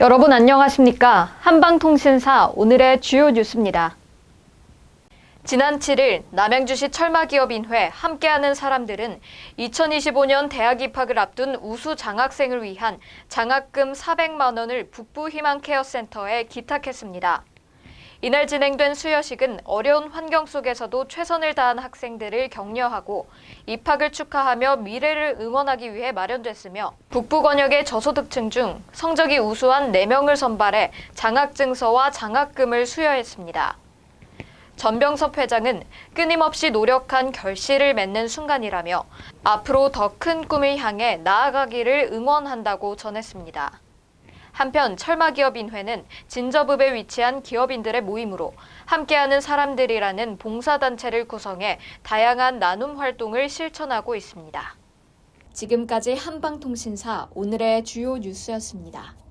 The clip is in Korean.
여러분 안녕하십니까? 한방통신사 오늘의 주요 뉴스입니다. 지난 7일 남양주시 철마기업인회 함께하는 사람들은 2025년 대학 입학을 앞둔 우수 장학생을 위한 장학금 400만 원을 북부희망케어센터에 기탁했습니다. 이날 진행된 수여식은 어려운 환경 속에서도 최선을 다한 학생들을 격려하고 입학을 축하하며 미래를 응원하기 위해 마련됐으며 북부 권역의 저소득층 중 성적이 우수한 4명을 선발해 장학증서와 장학금을 수여했습니다. 전병섭 회장은 끊임없이 노력한 결실을 맺는 순간이라며 앞으로 더 큰 꿈을 향해 나아가기를 응원한다고 전했습니다. 한편 철마기업인회는 진저읍에 위치한 기업인들의 모임으로 함께하는 사람들이라는 봉사단체를 구성해 다양한 나눔 활동을 실천하고 있습니다. 지금까지 한방통신사 오늘의 주요 뉴스였습니다.